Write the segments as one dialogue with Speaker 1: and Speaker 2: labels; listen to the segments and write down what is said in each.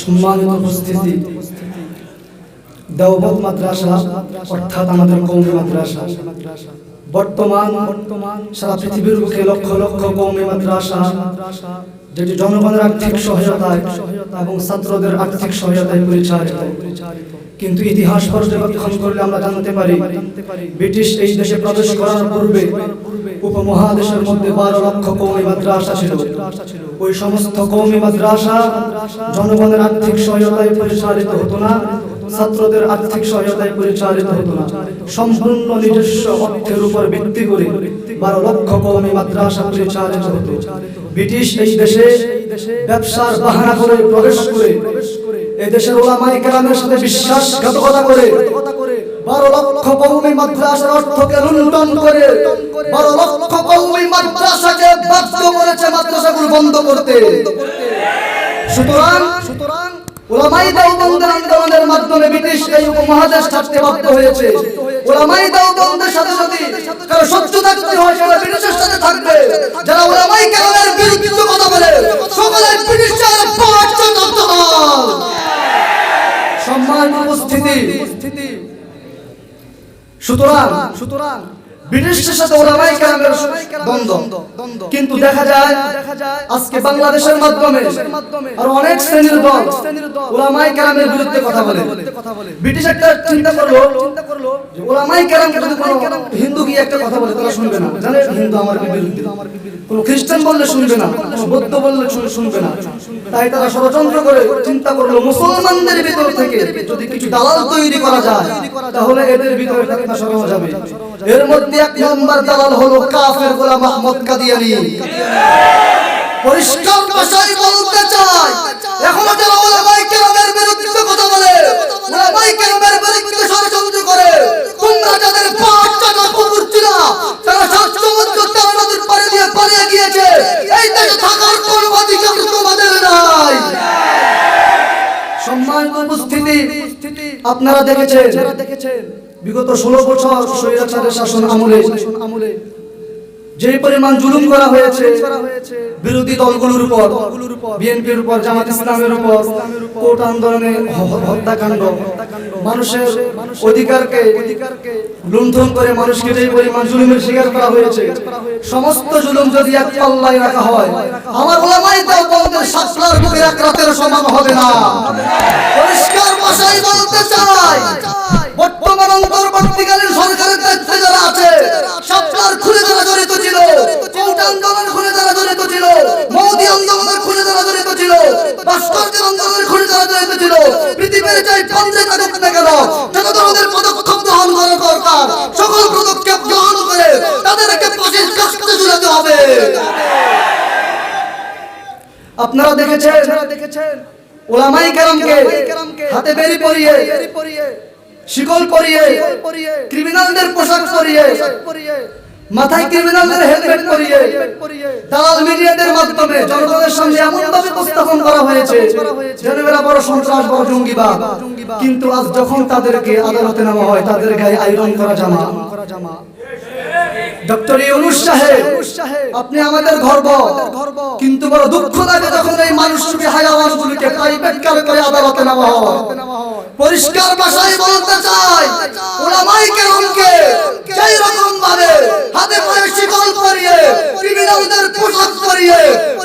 Speaker 1: সম্মানিত উপস্থিতি। দেওবত মাদ্রাসা, অর্থাৎ আমাদের কৌমি মাদ্রাসা। বর্তমান সারা পৃথিবীর বুকে লক্ষ লক্ষ কৌমি মাদ্রাসা, যেটি জনগণের আর্থিক সহায়তায় এবং ছাত্রদের আর্থিক সহায়তায় পরিচালিত। কিন্তু ইতিহাস পর্যবেক্ষণ করলে আমরা জানতে পারি, ব্রিটিশ এই দেশে প্রবেশ করার পূর্বে উপমহাদেশের মধ্যে বারো লক্ষ কৌমি মাদ্রাসা ছিল। ওই সমস্ত কৌমি মাদ্রাসা জনগণের আর্থিক সহায়তায় পরিচালিত হতো না, ছাত্রদের আর্থিক সহায়তায় পরিচালিত হতো না। সম্পূর্ণ নিজস্ব অর্থের উপর ভিত্তি করে বারো লক্ষ কৌমি মাদ্রাসা পরিচালিত হতো। ব্রিটিশ এই দেশে ব্যবসার বাহানা করে প্রবেশ করে এই দেশের ওলামাই কেরামের সাথে বিশ্বাসঘাতকতা করে বারো লক্ষ কৌমি মাদ্রাসার অর্থকে লুণ্ঠন করে বারো লক্ষ কৌমি মাদ্রাসাকে বাধ্য করেছে মাদ্রাসাগুলো বন্ধ করতে। সুতরাং সুতরাং ওলামাই দেওবন্দের আন্দোলনের মাধ্যমে ব্রিটিশ এই উপমহাদেশ ছাড়তে বাধ্য হয়েছে। ওলামাই দেওবন্দের সাথে যদি কারও শত্রু থাকতে হয়, সেটা ব্রিটিশের সাথে থাকবে। যারা ওলামাই কেরামের বিরুদ্ধে কথা বলে সকলে ব্রিটিশের পক্ষপাতী সম্মান উপস্থিতি সুতরাং সুতরাং ব্রিটিশদের সাথে ওলামাই কেরামের দ্বন্দ্ব। কিন্তু দেখা যায় আজকে বাংলাদেশের মাধ্যমে আর অনেক শ্রেণির দল ওলামাই কেরামের বিরুদ্ধে কথা বলে। ব্রিটিশ একটা চিন্তা করল যে ওলামাই কেরামকে যদি কোনো হিন্দু গিয়ে একটা কথা বলে তারা শুনবে না। জানে হিন্দু আমার বিরুদ্ধে কোনো খ্রিস্টান বললে শুনবে না কোনো বৌদ্ধ বললে শুনবে না। তাই তারা ষড়যন্ত্র করে চিন্তা করল মুসলমানদের ভিতর থেকে যদি কিছু দালাল তৈরি করা যায় তাহলে এদের ভিতরে ফেতনা হয়ে যাবে। এর মধ্যে এক নম্বর দালাল হলো কাফের গোলাম আহমদ কাদিয়ানি। পরিষ্কার ভাষায় বলতে চাই এখনও যারা ওলামাই কেরামের বিরুদ্ধে কথা বলে ওলামাই আপনারা দেখেছেন বিগত ষোলো বছর স্বৈরাচারের শাসন আমলে আমলে যে পরিমাণ জুলুম করা হয়েছে বিরোধী দলগুলোর উপর বিএনপির উপর জামাত ইসলামের উপর কোর্ট আন্দোলনে হত্যাকাণ্ড মানুষের অধিকারকে লুণ্ঠন করে মানুষকে যে পরিমাণ জুলুমের শিকার করা হয়েছে সমস্ত জুলুম যদি এক পাল্লায় রাখা হয় আমার ওলামাই দেওবন্দের শাসনার বুকে এক রাতের সমান হবে না। ভাষায় বলতে চাই বর্তমান অন্তর্বর্তীকালীন সরকারের দায়িত্বে যারা আছে। সবটার খুলে যারা জড়িত ছিল। আন্দোলন খুলে যারা জড়িত ছিল। মোদী আন্দোলনের খুলে যারা জড়িত ছিল। ভাস্কর্যের আন্দোলনের খুলে যারা জড়িত ছিল। পৃথিবীর পন্থে থাকুক না কেন? পদক্ষেপ গ্রহণ করা দরকার। সকল পদক্ষেপ গ্রহণ করে তাদেরকে কাছতে ঝুলাতে হবে। আপনারা দেখেছেন দেখেছেন? ওলামাই কেরামকে হাতে বেরি পরিয়ে শিকল পরিয়ে ক্রিমিনালদের পোশাক পরিয়ে মাথায় ক্রিমিনালদের হেলমেট পরিয়ে দালাল মিডিয়াদের মাধ্যমে জনগণের সামনে এমন ভাবে উপস্থাপন করা হয়েছে যেন এরা বড় সন্ত্রাস বড় জঙ্গিবাদ। কিন্তু আজ যখন তাদেরকে আদালতে নেওয়া হয় তাদের গায়ে আইরন করা জামা। ডক্টর পরিষ্কার ভাষায় বলতে চাই ওলামাই কেরামকে সেই রকম ভাবে হাতে পায়ে শিকল পরিয়ে ক্রিমিনালদের পোশাক পরিয়ে,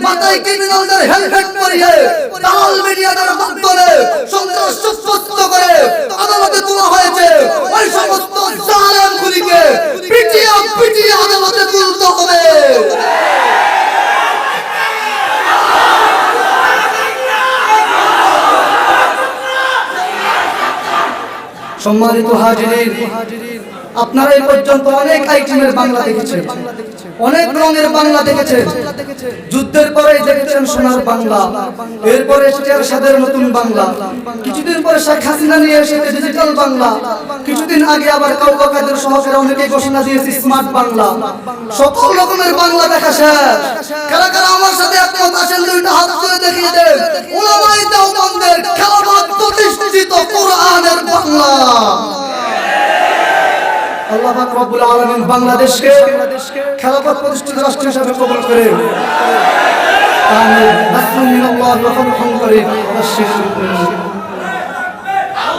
Speaker 1: মাথায় ক্রিমিনালদের হেলমেট পরিয়ে সন্ত্রাস করে আদালতে তোলা হয়েছে, ওই সমস্ত জালেমগুলিকে সম্মানিত হাজিরিন, আপনারা এই পর্যন্ত অনেক আইটেমের বাংলা দেখেছেন। অনেক রঙের বাংলা দেখেছেন। যুদ্ধের পরে দেখেছেন সোনার বাংলা। এরপরে এসেছে এরশাদের নতুন বাংলা। কিছুদিন পরে শেখ হাসিনা নিয়ে এসেছে ডিজিটাল বাংলা। কিছুদিন আগে আবার কাউকা কাদের সহকারে অনেকে ঘোষণা দিয়েছে স্মার্ট বাংলা। সকল রকমের বাংলা দেখা শেষ। কারা কারা আমার সাথে একমত আছেন দুইটা হাত তুলে দেখিয়ে দেন। উলামাই আল্লাহ পাক রব্বুল আলামিন বাংলাদেশকে খেলাফত প্রতিষ্ঠিত রাষ্ট্র হিসেবে কবুল করে। আমিন নাসরুম মিনাল্লাহি ওয়া ফাতহুন করিম বাশশির